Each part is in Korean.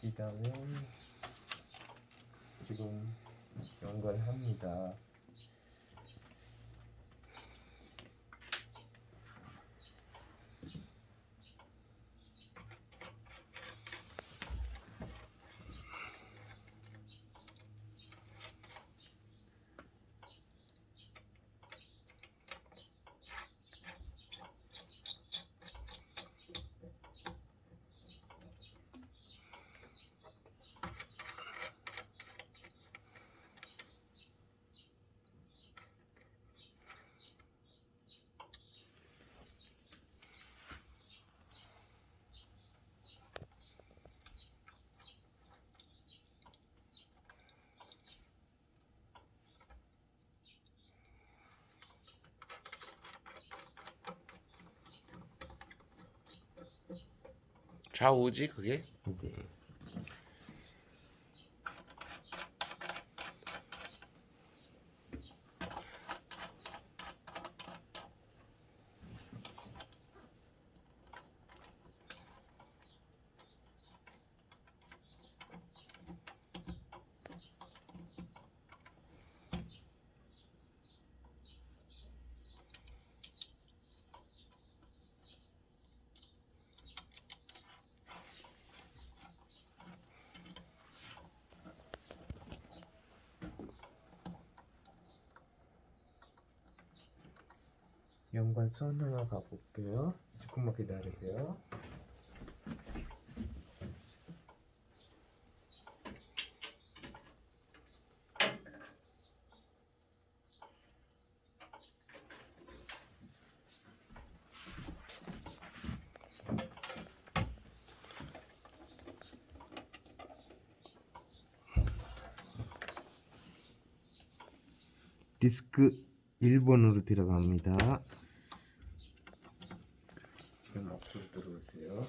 그 다음에 지금 연결합니다. 좌우지 그게? 네. 연관선 하나 가볼게요. 조금만 기다리세요. 디스크 1번으로 들어갑니다. 지금 앞으로 들어오세요.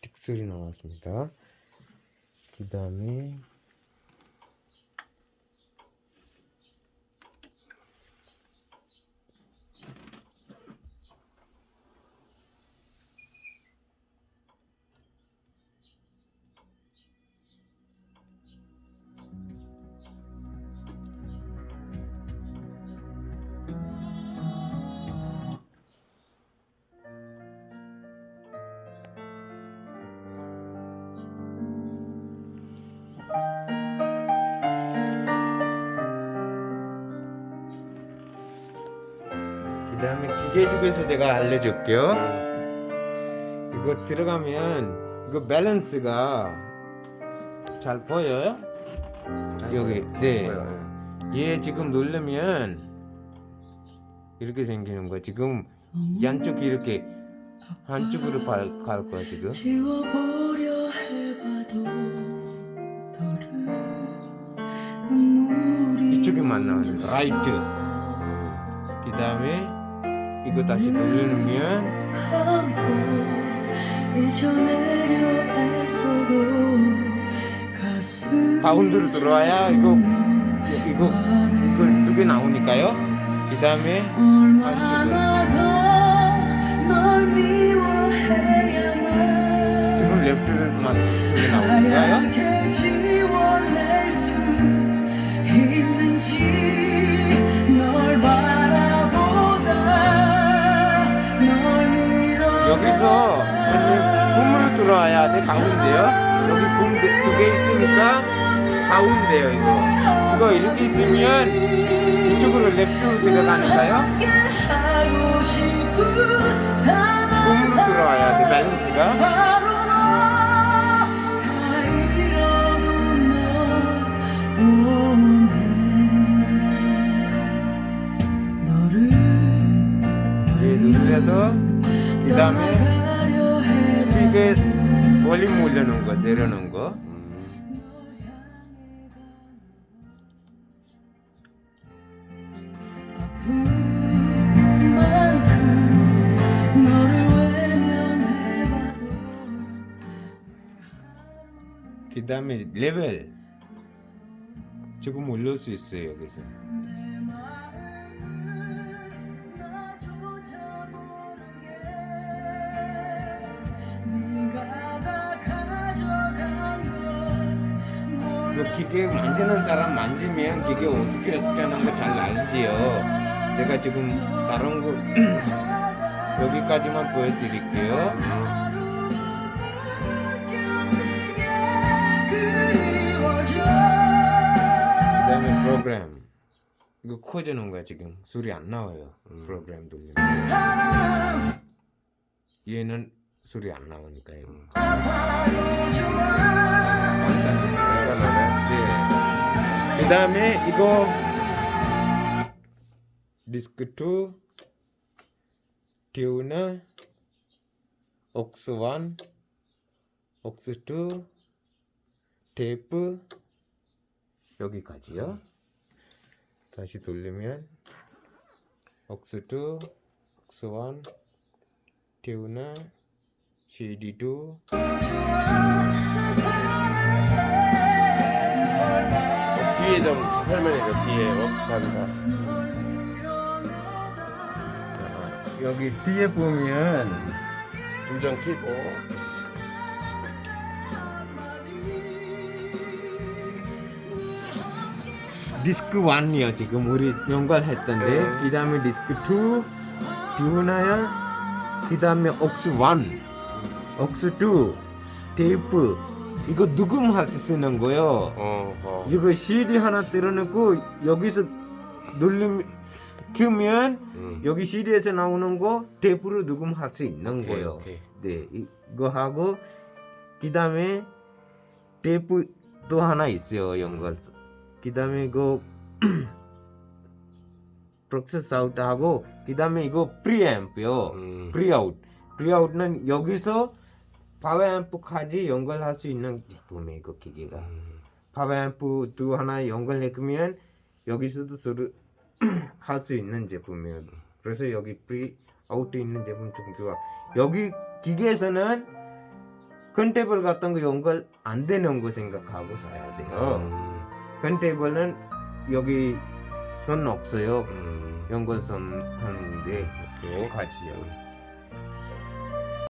픽셀이 나왔습니다. 그 다음에 기계 중에서 내가 알려줄게요. 이거 들어가면 이거 밸런스가 잘 보여요? 여기 네. 얘 지금 누르면 이렇게 생기는 거야. 지금 양쪽이 이렇게 한쪽으로 갈, 갈 거야 지금. 지워보려 해봐도 너를 눈물이 이쪽에만 나오는 거. 라이트. 그 다음에 이거 다시 누르면 가슴 가운데로 들어와야 이거 이거 이걸 두 개 나오니까요. 그 다음에 미워해야만 지금 레프트만 두 개 나오니까요. 들어와야 돼 가운데요. 여기 붐두개 있으니까 가운데요 이거. 이거 이렇게 있으면 이쪽으로 레프트로 들어가니까요. 붐으로 들어와야 돼 밸런스가. 눌려서 그 다음에 스피커 에 볼륨 올려놓은 거 내려놓은 거. 그 다음에 레벨 조금 올릴 수 있어요 여기서. 기계 만지는 사람 만지면 기계 어떻게 어떻게 하는 거 잘 알지요. 내가 지금 다른 거 여기까지만 보여드릴게요. 그다음에 프로그램 이거 커지는 거야 지금 소리 안 나와요. 프로그램 돌리면 얘는 소리 안 나오니까 요 아파도 좋아 네. 그다음에 이거 디스크 2 튜너 옥스 1 옥스 2 테이프 여기까지요. 다시 돌리면 옥스 2 옥스 1 튜너 CD 2널 사랑해 뒤에 좀 설명해줘. 뒤에 웍스한다. 여기 뒤에 보면 음정 키고. 디스크 1이요 지금 우리 연결했던데 네. 그 다음에 디스크 2 듀나야 그 다음에 옥스 1 옥스 2 테이프 이거 녹음할 때 쓰는 거요 어, 어. 이거 CD 하나 들어놓고 여기서 눌림 켜면 음. 여기 CD에서 나오는 거 테이프로 녹음할 수 있는 오케이, 거요 오케이. 네 이거 하고 그 다음에 테이프 또 하나 있어요 연결 그 다음에 이거 프로세스 아웃 하고 그 다음에 이거 프리앰프요 음. 프리아웃 프리아웃은 여기서 파워앰프까지 연결할 수 있는 제품이에요 이거 기계가 음. 파워앰프도 하나 연결해주면 여기서도 소리 할수 있는 제품이에요 그래서 여기 프리 아웃 있는 제품 좀 좋아 여기 기계에서는 컨테이블 같은 거 연결 안 되는 거 생각하고 사야 돼요 음. 컨테이블은 여기 선 없어요 음. 연결선 하는데. 같이요